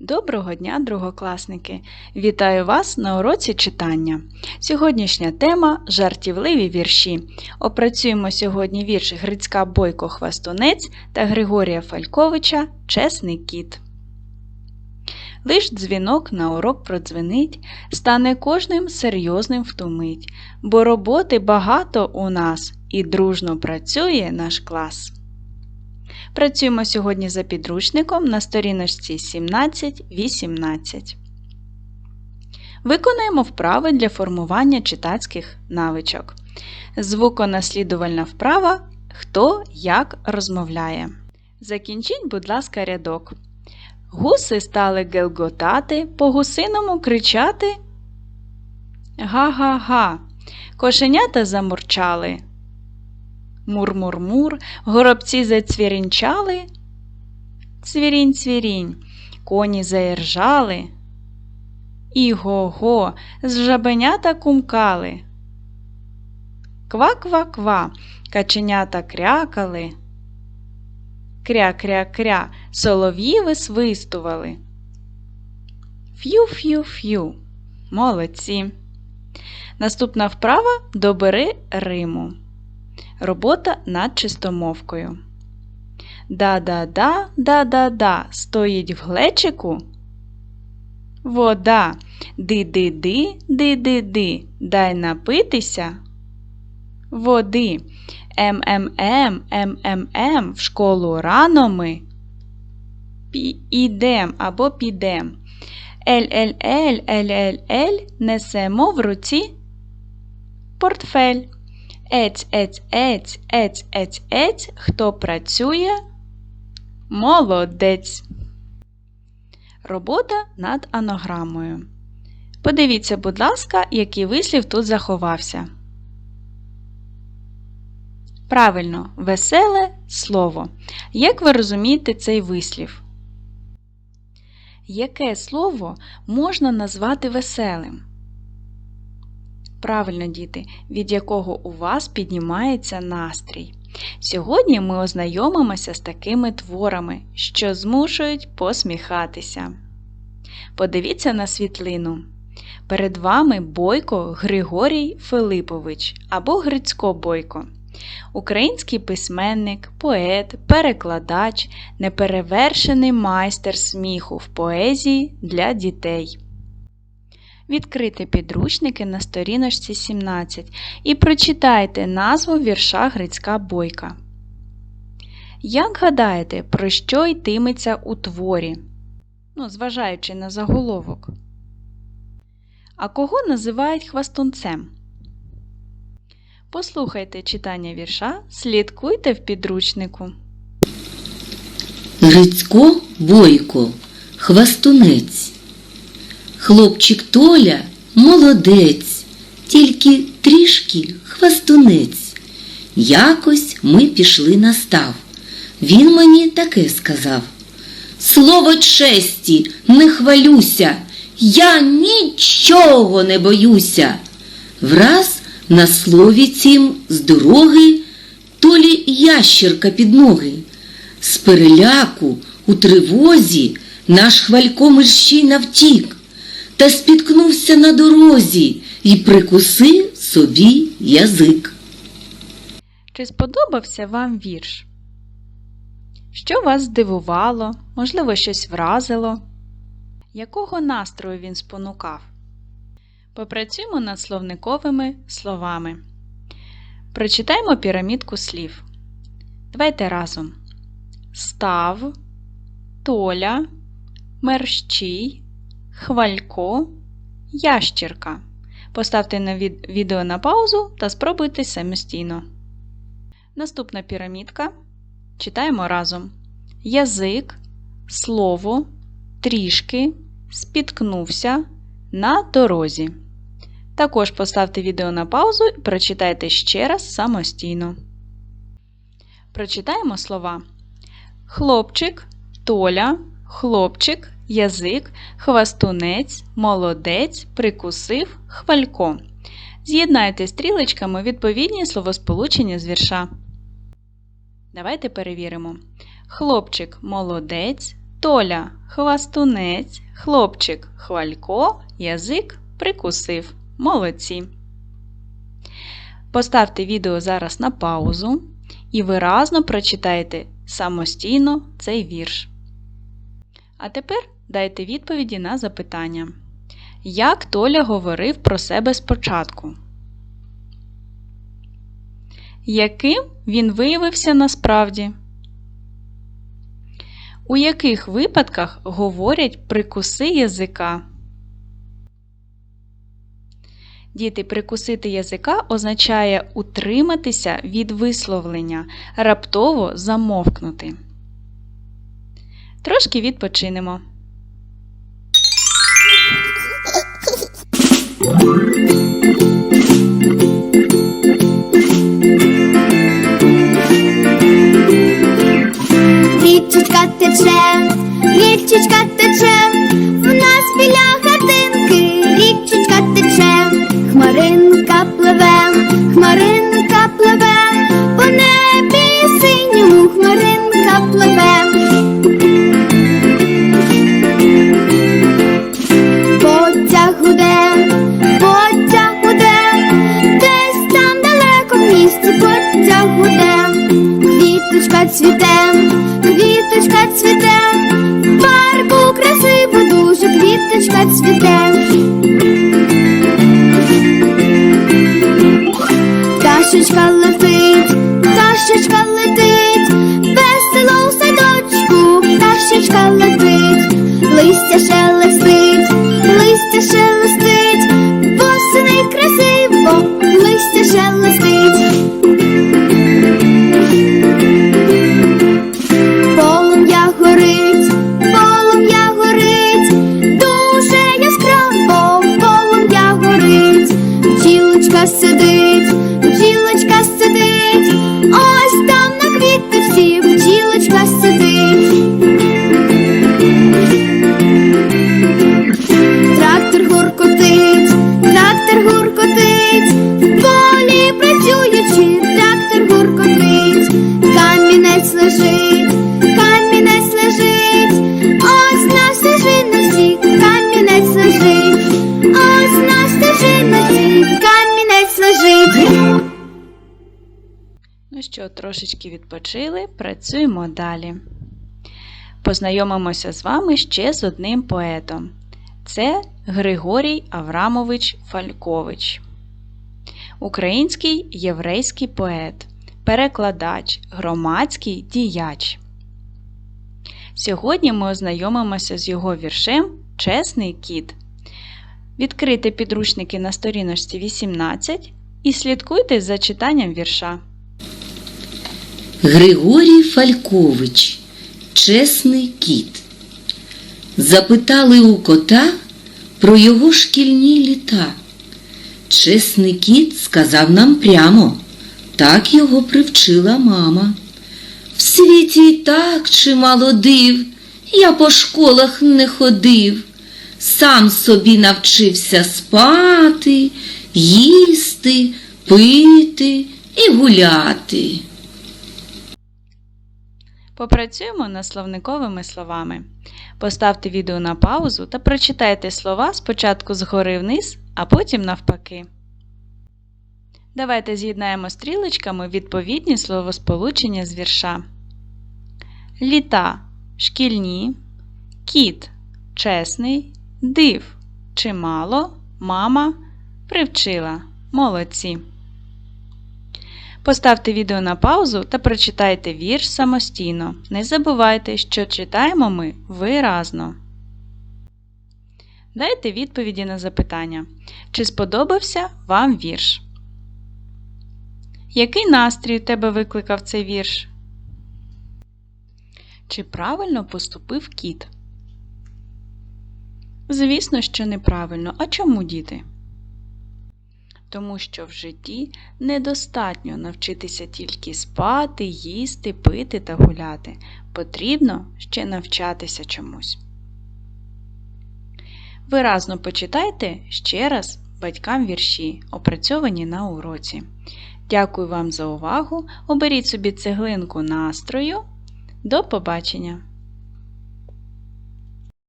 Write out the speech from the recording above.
Доброго дня, другокласники! Вітаю вас на уроці читання. Сьогоднішня тема жартівливі вірші. Опрацюємо сьогодні вірш Грицька Бойко Хвастунець та Григорія Фальковича Чесний кіт. Лиш дзвінок на урок продзвенить, стане кожним серйозним втомить, бо роботи багато у нас і дружно працює наш клас. Працюємо сьогодні за підручником на сторіночці 17-18. Виконуємо вправи для формування читацьких навичок. Звуконаслідувальна вправа Хто як розмовляє. Закінчіть, будь ласка, рядок. Гуси стали гелготати, по гусиному кричати. Га-га-га. Кошенята замурчали. Мур-мур-мур, горобці зацвірінчали. Цвірінь-цвірінь, коні заіржали. Іго-го, з жабенята кумкали. Ква-ква-ква, каченята крякали. Кря-кря-кря, солов'ї висвистували. Ф'ю-ф'ю-ф'ю. Молодці. Наступна вправа добери Риму. Робота над чистомовкою. Да-да-да, да-да-да, стоїть в глечику. Вода. Ди-ди-ди, ди-ди-ди, дай напитися. Води. М-м-м, м-м-м, в школу рано ми. Ідем або підем. Ель-ель-ель, ель-ель-ель, несемо в руці портфель. Ець, ець, ець, ець, ець, ець, хто працює? Молодець. Робота над анаграмою. Подивіться, будь ласка, який вислів тут заховався. Правильно, веселе слово. Як ви розумієте цей вислів? Яке слово можна назвати веселим? Правильно, діти, від якого у вас піднімається настрій. Сьогодні ми ознайомимося з такими творами, що змушують посміхатися. Подивіться на світлину. Перед вами Бойко Григорій Филипович або Грицько Бойко. Український письменник, поет, перекладач, неперевершений майстер сміху в поезії для дітей. Відкрийте підручники на сторіночці 17 і прочитайте назву вірша Грицька Бойка. Як гадаєте, про що йтиметься у творі? Ну, зважаючи на заголовок. А кого називають хвастунцем? Послухайте читання вірша, слідкуйте в підручнику. Грицько Бойко, хвастунець. Хлопчик Толя молодець, тільки трішки хвастунець. Якось ми пішли на став. Він мені таке сказав. Слово честі, не хвалюся, я нічого не боюся. Враз на слові цім з дороги Толі ящірка під ноги. З переляку у тривозі наш хвалько мерщій навтік та спіткнувся на дорозі і прикусив собі язик. Чи сподобався вам вірш? Що вас здивувало, можливо, щось вразило? Якого настрою він спонукав? Попрацюємо над словниковими словами. Прочитаймо пірамідку слів. Давайте разом. Став, толя, мерщій, хвалько, ящірка. Поставте на від- відео на паузу та спробуйте самостійно. Наступна пірамідка. Читаємо разом. Язик, слово, трішки, спіткнувся, на дорозі. Також поставте відео на паузу і прочитайте ще раз самостійно. Прочитаємо слова. Хлопчик, толя, хлопчик, язик, хвастунець, молодець, прикусив, хвалько. З'єднайте стрілечками відповідні словосполучення з вірша. Давайте перевіримо. Хлопчик молодець, Толя хвастунець, хлопчик хвалько, язик прикусив. Молодці. Поставте відео зараз на паузу і виразно прочитайте самостійно цей вірш. А тепер дайте відповіді на запитання. Як Толя говорив про себе спочатку? Яким він виявився насправді? У яких випадках говорять прикуси язика? Діти, прикусити язика означає утриматися від висловлення, раптово замовкнути. Трошки відпочинемо. Wilczyć katycze, wilczyć katycze Пташечка летить, пташечка трошечки відпочили, працюємо далі. Познайомимося з вами ще з одним поетом. Це Григорій Аврамович Фалькович. Український єврейський поет, перекладач, громадський діяч. Сьогодні ми ознайомимося з його віршем Чесний кіт. Відкрийте підручники на сторіночці 18 і слідкуйте за читанням вірша. Григорій Фалькович, чесний кіт. Запитали у кота про його шкільні літа. Чесний кіт сказав нам прямо, так його привчила мама. В світі й так чимало див, я по школах не ходив, сам собі навчився спати, їсти, пити і гуляти. Попрацюємо над словниковими словами. Поставте відео на паузу та прочитайте слова спочатку згори вниз, а потім навпаки. Давайте з'єднаємо стрілочками відповідні словосполучення з вірша. Літа шкільні, кіт чесний, див чимало, мама привчила. Молодці. Поставте відео на паузу та прочитайте вірш самостійно. Не забувайте, що читаємо ми виразно. Дайте відповіді на запитання. Чи сподобався вам вірш? Який настрій у тебе викликав цей вірш? Чи правильно поступив кіт? Звісно, що неправильно. А чому діти? Тому що в житті недостатньо навчитися тільки спати, їсти, пити та гуляти. Потрібно ще навчатися чомусь. Виразно почитайте ще раз батькам вірші, опрацьовані на уроці. Дякую вам за увагу. Оберіть собі цеглинку настрою. До побачення!